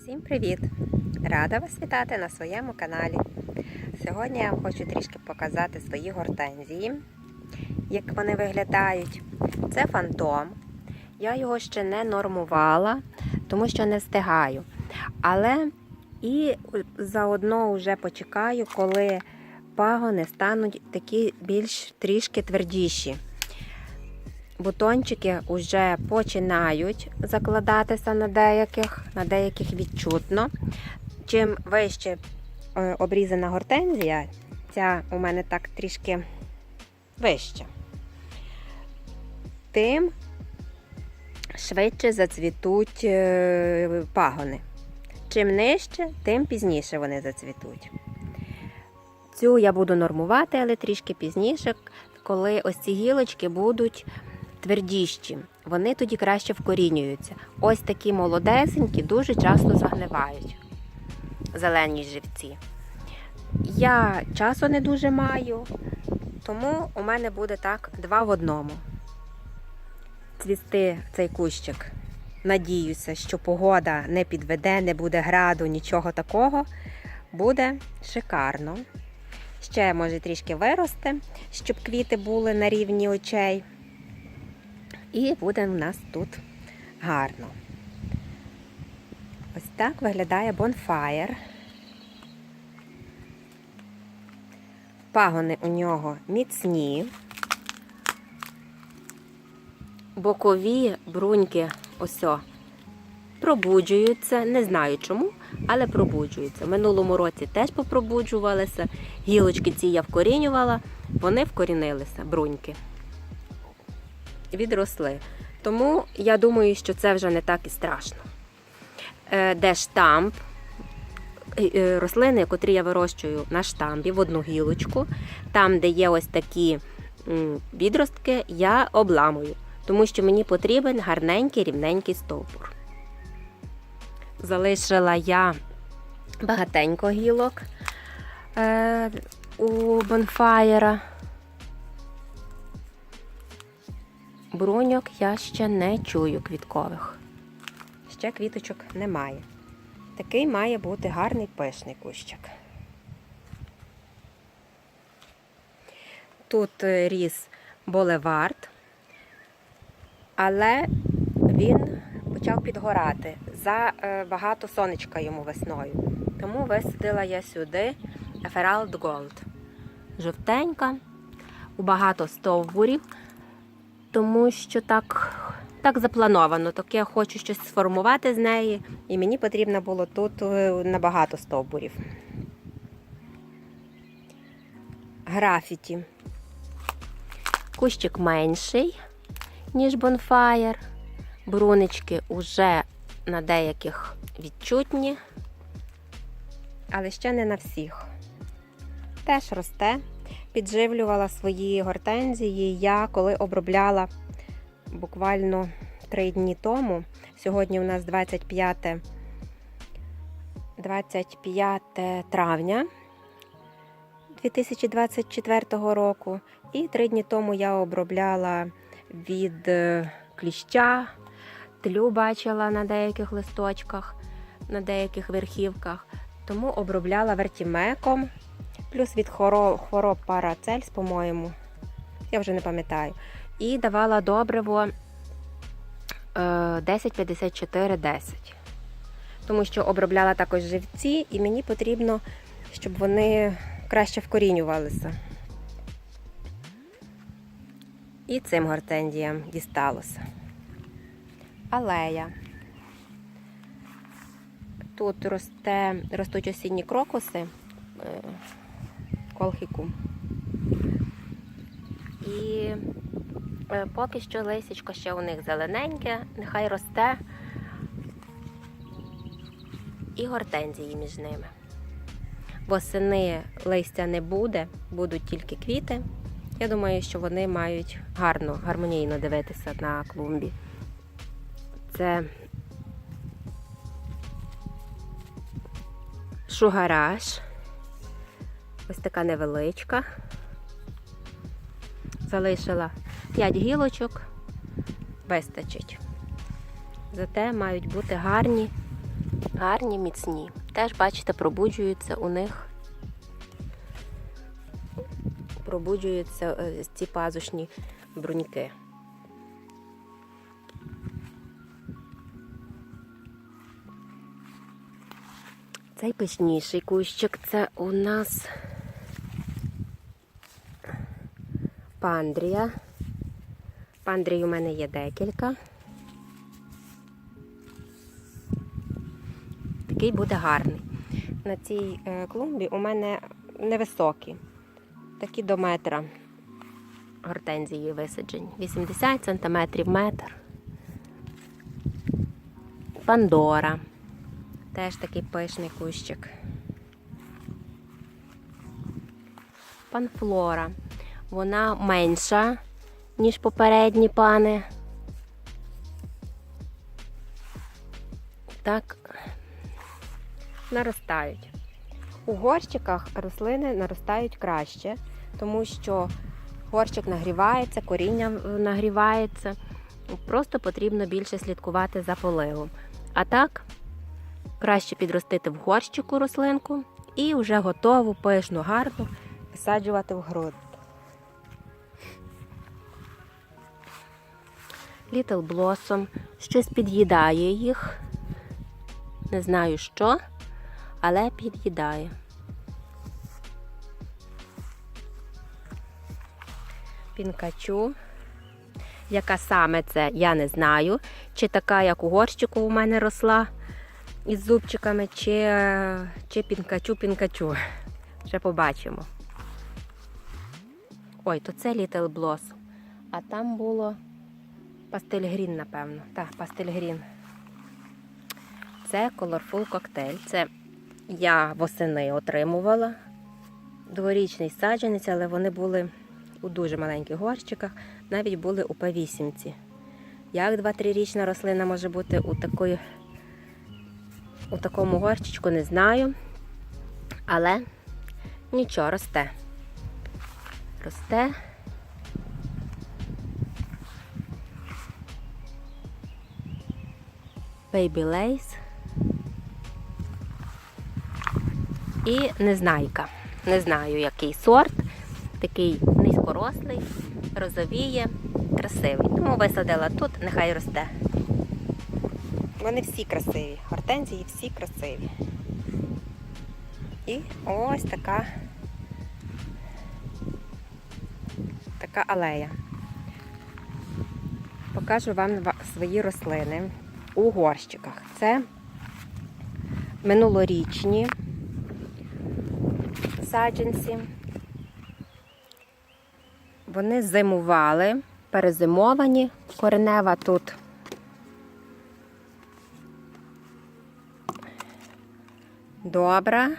Всім привіт! Рада вас вітати на своєму каналі. Сьогодні я вам хочу трішки показати свої гортензії, як вони виглядають. Це фантом. Я його ще не нормувала, тому що не встигаю. Але і заодно вже почекаю, коли пагони стануть такі більш трішки твердіші. Бутончики вже починають закладатися на деяких, на деяких відчутно. Чим вище е, обрізана гортензія, ця у мене так трішки вище, тим швидше зацвітуть е, пагони. Чим нижче, тим пізніше вони зацвітуть. Цю я буду нормувати, але трішки пізніше, коли ось ці гілочки будуть твердіші, вони тоді краще вкорінюються. Ось такі молодесенькі дуже часто загнивають зелені живці. Я часу не дуже маю, тому у мене буде так два в одному. Цвісти цей кущик. Надіюся, що погода не підведе, не буде граду, нічого такого. Буде шикарно. Ще може трішки виросте, щоб квіти були на рівні очей. І буде у нас тут гарно. Ось так виглядає бонфаєр. Пагони у нього міцні. Бокові бруньки ось пробуджуються. Не знаю чому, але пробуджуються. В минулому році теж попробуджувалися. Гілочки ці я вкорінювала, вони вкорінилися, бруньки відросли. Тому я думаю, що це вже не так і страшно. Е, Де штамп, е, рослини, котрі я вирощую на штамбі в одну гілочку, там, де є ось такі відростки, я обламую, тому що мені потрібен гарненький рівненький стовбур. Залишила я багатенько гілок е, у бонфаєра. Бруньок я ще не чую квіткових. Ще квіточок немає. Такий має бути гарний пишний кущик. Тут е, ріс болевард, але він почав підгорати. За е, багато сонечка йому весною. Тому висадила я сюди Emerald Gold. Жовтенька, у багато стовбурів тому що так так заплановано. Так я хочу щось сформувати з неї, і мені потрібно було тут е, набагато стовбурів. Графіті. Кущик менший, ніж бонфаєр. Брунички уже на деяких відчутні, але ще не на всіх. Теж росте підживлювала свої гортензії я коли обробляла буквально три дні тому. Сьогодні у нас 25 25 травня 2024 року. І три дні тому я обробляла від е, кліща, тлю бачила на деяких листочках, на деяких верхівках. Тому обробляла вертімеком плюс від хвороб парацельс, по-моєму, я вже не пам'ятаю. І давала добриво 10-54-10. Тому що обробляла також живці, і мені потрібно, щоб вони краще вкорінювалися. І цим гортензіям дісталося. Алея. Тут росте, ростуть осінні крокуси колхіку. І е, поки що лисічко ще у них зелененьке, нехай росте і гортензії між ними. Восени листя не буде, будуть тільки квіти. Я думаю, що вони мають гарно, гармонійно дивитися на клумбі. Це шугараж. Ось така невеличка. Залишила 5 гілочок, вистачить. Зате мають бути гарні Гарні, міцні. Теж, бачите, пробуджуються у них. Пробуджуються е, ці пазушні бруньки. Цей пишніший кущик це у нас пандрія. Пандрій у мене є декілька. Такий буде гарний. На цій е, клумбі у мене невисокі, такі до метра гортензії висаджені. 80 см метр. Пандора. Теж такий пишний кущик. Панфлора. Вона менша, ніж попередні пани. Так, наростають. У горщиках рослини наростають краще, тому що горщик нагрівається, коріння нагрівається. Просто потрібно більше слідкувати за поливом. А так, краще підростити в горщику рослинку і вже готову, пишну, гарну висаджувати в ґрунт. Little Blossom щось під'їдає їх. Не знаю що, але під'їдає. Пінкачу. Яка саме це, я не знаю. Чи така, як у горщику у мене росла із зубчиками, чи, чи пінкачу-пінкачу. Вже побачимо. Ой, то це Little Blossom. А там було пастель грін, напевно. Так, пастель грін. Це Colorful коктейль. Це я восени отримувала дворічний саджанець, але вони були у дуже маленьких горщиках, навіть були у П8. Як 2-3-річна рослина може бути у, такої, у такому горщичку, не знаю. Але нічого росте. Росте. Baby Lace. І незнайка. Не знаю, який сорт. Такий низькорослий, розовіє, красивий. Тому висадила тут, нехай росте. Вони всі красиві. Гортензії всі красиві. І ось така така алея. Покажу вам свої рослини у горщиках. Це минулорічні саджанці. Вони зимували, перезимовані. Коренева тут добра.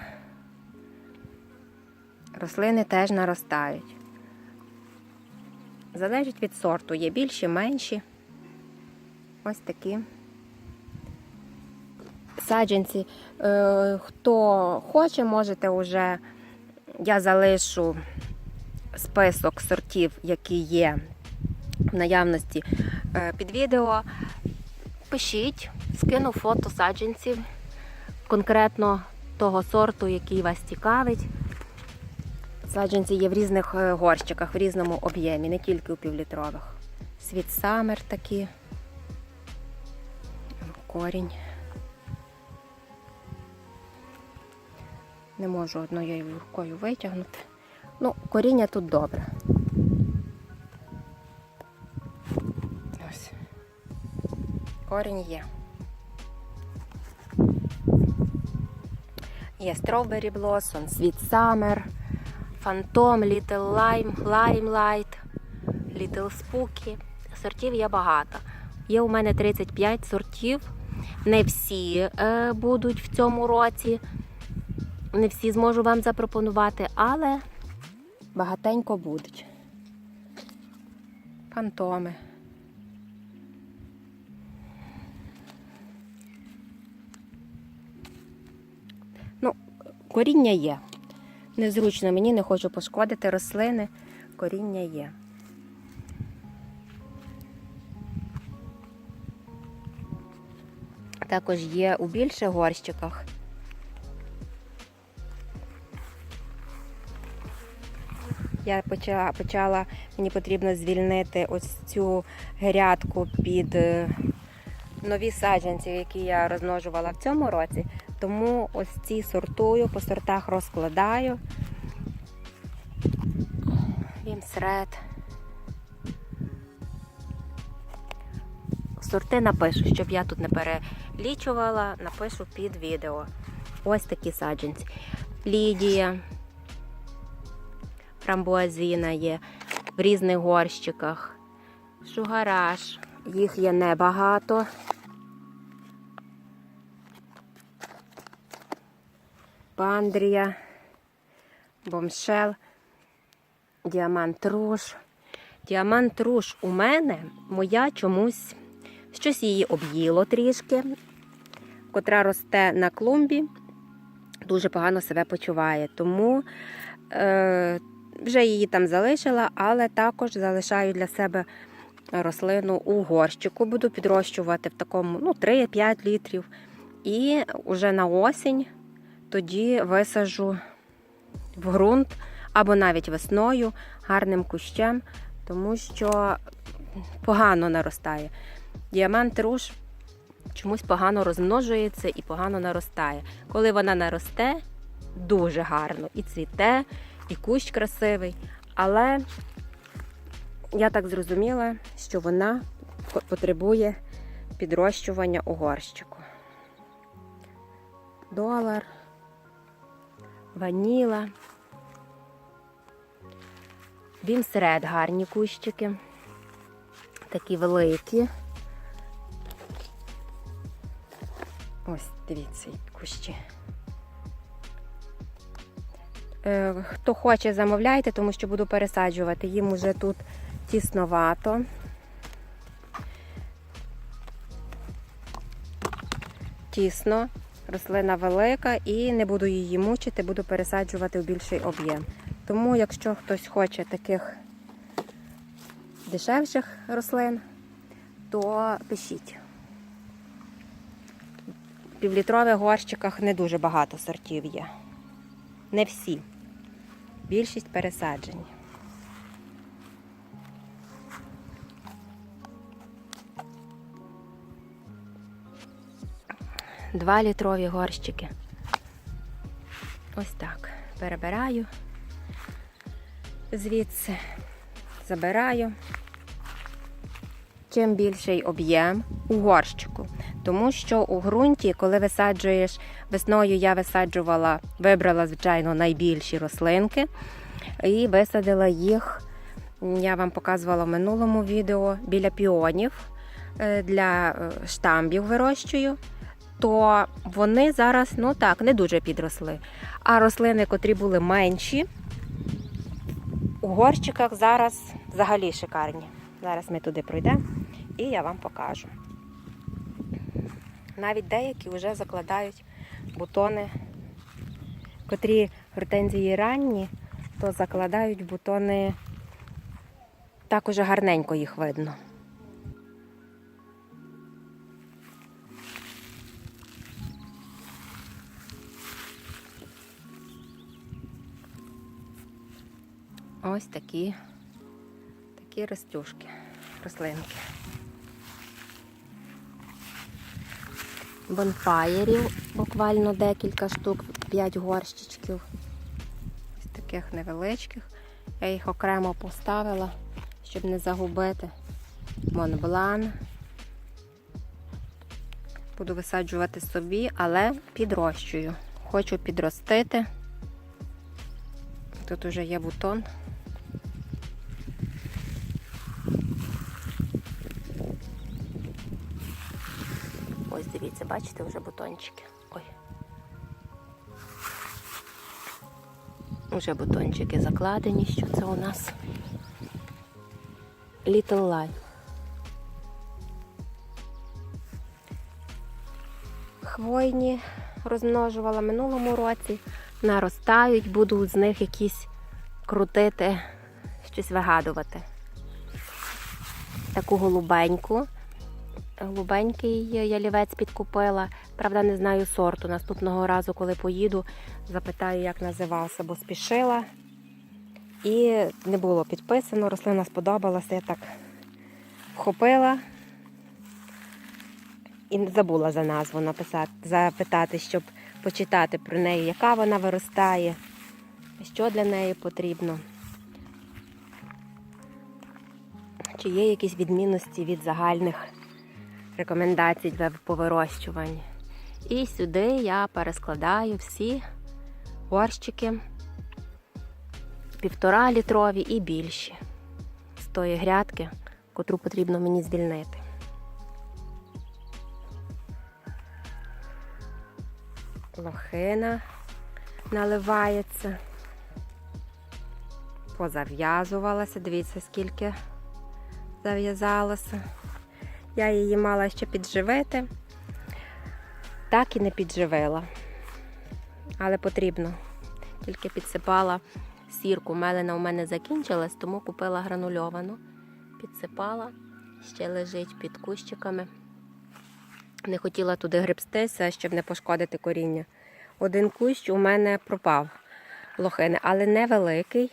Рослини теж наростають. Залежить від сорту. Є більші, менші. Ось такі саджанці. Е, хто хоче, можете вже я залишу список сортів, які є в наявності е, під відео. Пишіть, скину фото саджанців, конкретно того сорту, який вас цікавить. Саджанці є в різних е, горщиках, в різному об'ємі, не тільки у півлітрових. Світ самер такі. Корінь. Не можу однією рукою витягнути. Ну, коріння тут добре. Ось. Корінь є. Є Strawberry Blossom, Sweet Summer, Phantom, Little Lime, Limelight, Little Spooky. Сортів є багато. Є у мене 35 сортів. Не всі е, будуть в цьому році. Не всі зможу вам запропонувати, але багатенько будуть. Фантоми. Ну, коріння є. Незручно мені, не хочу пошкодити рослини. Коріння є. також є у більших горщиках. Я почала, почала, мені потрібно звільнити ось цю грядку під е, нові саджанці, які я розмножувала в цьому році. Тому ось ці сортую, по сортах розкладаю. Вімсред. Сорти напишу, щоб я тут не перелічувала, напишу під відео. Ось такі саджанці. Лідія, фрамбуазіна є в різних горщиках. Шугараж. Їх є небагато. Пандрія, бомшел, діамант руж. Діамант руж у мене моя чомусь щось її об'їло трішки, котра росте на клумбі, дуже погано себе почуває. Тому е, вже її там залишила, але також залишаю для себе рослину у горщику. Буду підрощувати в такому ну, 3-5 літрів. І вже на осінь тоді висажу в ґрунт або навіть весною гарним кущем, тому що погано наростає. Діамант руж чомусь погано розмножується і погано наростає. Коли вона наросте, дуже гарно і цвіте, і кущ красивий. Але я так зрозуміла, що вона потребує підрощування у горщику. Долар, ваніла. Він серед гарні кущики, такі великі. Ось, дивіться, кущі. Е, Хто хоче, замовляйте, тому що буду пересаджувати. Їм уже тут тісновато. Тісно, рослина велика і не буду її мучити, буду пересаджувати в більший об'єм. Тому, якщо хтось хоче таких дешевших рослин, то пишіть. В півлітрових горщиках не дуже багато сортів є. Не всі. Більшість пересаджені. Два літрові горщики. Ось так. Перебираю звідси, забираю. Чим більший об'єм у горщику. Тому що у ґрунті, коли висаджуєш весною, я висаджувала, вибрала, звичайно, найбільші рослинки і висадила їх. Я вам показувала в минулому відео біля піонів е, для е, штамбів вирощую. То вони зараз, ну так, не дуже підросли. А рослини, котрі були менші, у горщиках зараз взагалі шикарні. Зараз ми туди пройдемо і я вам покажу. Навіть деякі вже закладають бутони, котрі гортензії ранні, то закладають бутони так уже гарненько їх видно. Ось такі, такі ростюшки, рослинки. Бонфаєрів буквально декілька штук, 5 горщичків. Ось таких невеличких. Я їх окремо поставила, щоб не загубити. Монблан. Буду висаджувати собі, але підрощую. Хочу підростити. Тут уже є бутон. Ось дивіться, бачите вже бутончики. Ой. Уже бутончики закладені, що це у нас Little Life. Хвойні розмножувала минулому році, наростають, буду з них якісь крутити, щось вигадувати. Таку голубеньку голубенький ялівець підкупила. Правда, не знаю сорту. Наступного разу, коли поїду, запитаю, як називався, бо спішила. І не було підписано, рослина сподобалася, я так вхопила і забула за назву написати, запитати, щоб почитати про неї, яка вона виростає, що для неї потрібно. Чи є якісь відмінності від загальних рекомендацій для повирощування. І сюди я перескладаю всі горщики півтора літрові і більші з тої грядки, котру потрібно мені звільнити. Лохина наливається. Позав'язувалася. Дивіться, скільки зав'язалося. Я її мала ще підживити, так і не підживила. Але потрібно. Тільки підсипала сірку. Мелена у мене закінчилась, тому купила гранульовану. Підсипала, ще лежить під кущиками. Не хотіла туди гребстися, щоб не пошкодити коріння. Один кущ у мене пропав лохини, але невеликий.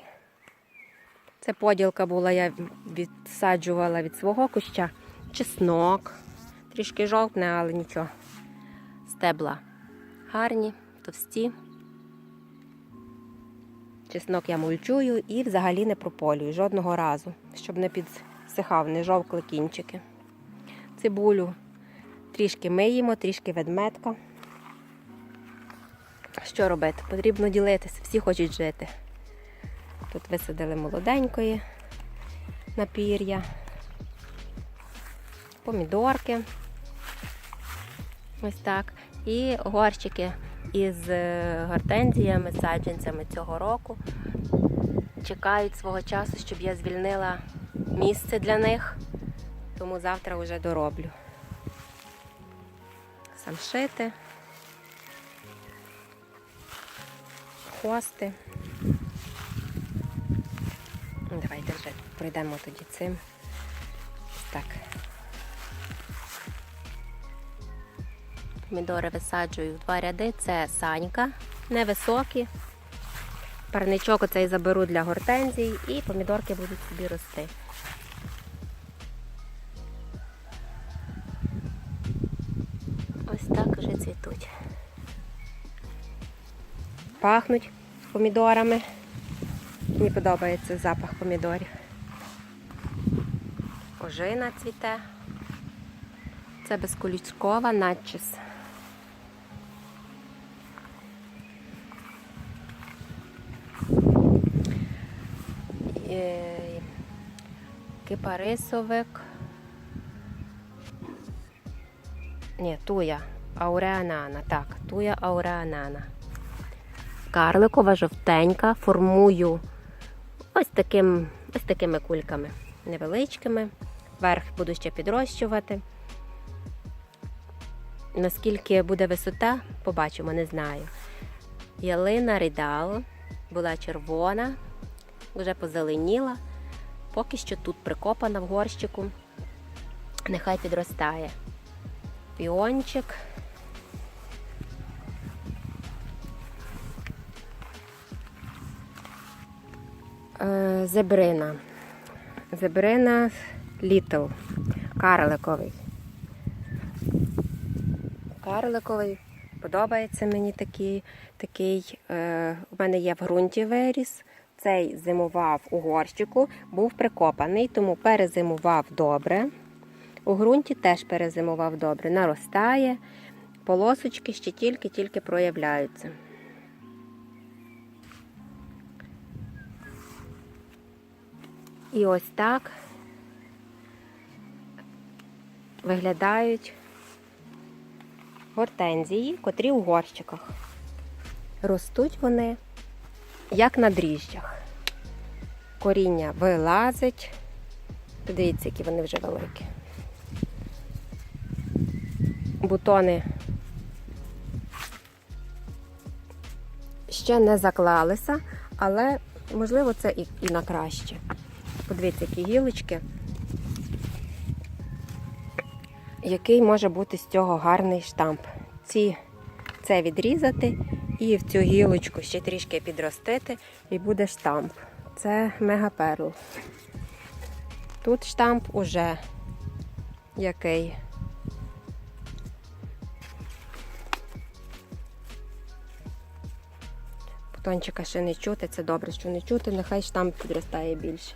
Це поділка була, я відсаджувала від свого куща. Чеснок. Трішки жовтне, але нічого. Стебла гарні, товсті. Чеснок я мульчую і взагалі не прополюю жодного разу, щоб не підсихав, не жовкли кінчики. Цибулю трішки миємо, трішки ведметка. Що робити? Потрібно ділитися, всі хочуть жити. Тут висадили молоденької напір'я, помідорки. Ось так. І горщики із е, гортензіями, саджанцями цього року. Чекають свого часу, щоб я звільнила місце для них, тому завтра вже дороблю. Самшити, хости. Давайте вже пройдемо тоді цим. Так. Помідори висаджую в два ряди. Це санька, невисокі. Парничок оцей заберу для гортензій і помідорки будуть собі рости. Ось так вже цвітуть. Пахнуть помідорами. Мені подобається запах помідорів. Ожина цвіте. Це безколючкова надчис. Кипарисовик. Ні, туя. Ауреанана. Так, туя ауреанана. Карликова жовтенька. Формую ось таким, ось такими кульками невеличкими. Верх буду ще підрощувати. Наскільки буде висота, побачимо, не знаю. Ялина ридал була червона, вже позеленіла. Поки що тут прикопана в горщику. Нехай підростає. Піончик. Е, Зебрина. Зебрина Літл. Карликовий. Карликовий. Подобається мені такий. такий. Е, у мене є в ґрунті виріс. Цей зимував у горщику, був прикопаний, тому перезимував добре. У ґрунті теж перезимував добре. Наростає, полосочки ще тільки-тільки проявляються. І ось так виглядають гортензії, котрі у горщиках. Ростуть вони як на дріжджах. Коріння вилазить. Подивіться, які вони вже великі. Бутони ще не заклалися, але можливо це і, і на краще. Подивіться, які гілочки. який може бути з цього гарний штамп. Ці, це відрізати і в цю гілочку ще трішки підростити, і буде штамп. Це мегаперл. Тут штамп уже який. Бутончика ще не чути, це добре, що не чути, нехай штамп підростає більше.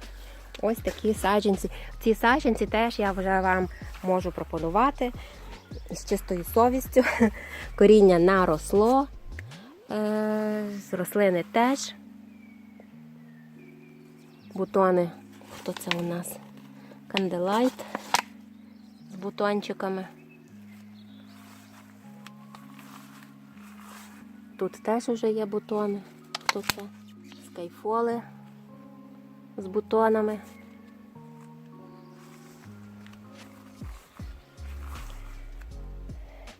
Ось такі саджанці. Ці саджанці теж я вже вам можу пропонувати з чистою совістю. Коріння наросло, рослини теж. Бутони. Хто це у нас? Канделайт з бутончиками. Тут теж вже є бутони. Хто це? Скайфоли з бутонами.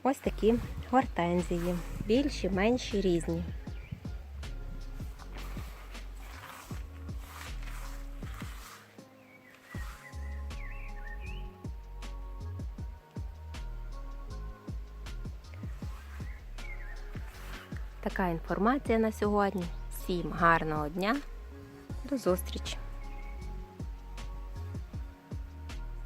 Ось такі гортензії. Більші, менші, різні. Така інформація на сьогодні. Всім гарного дня. До зустрічі!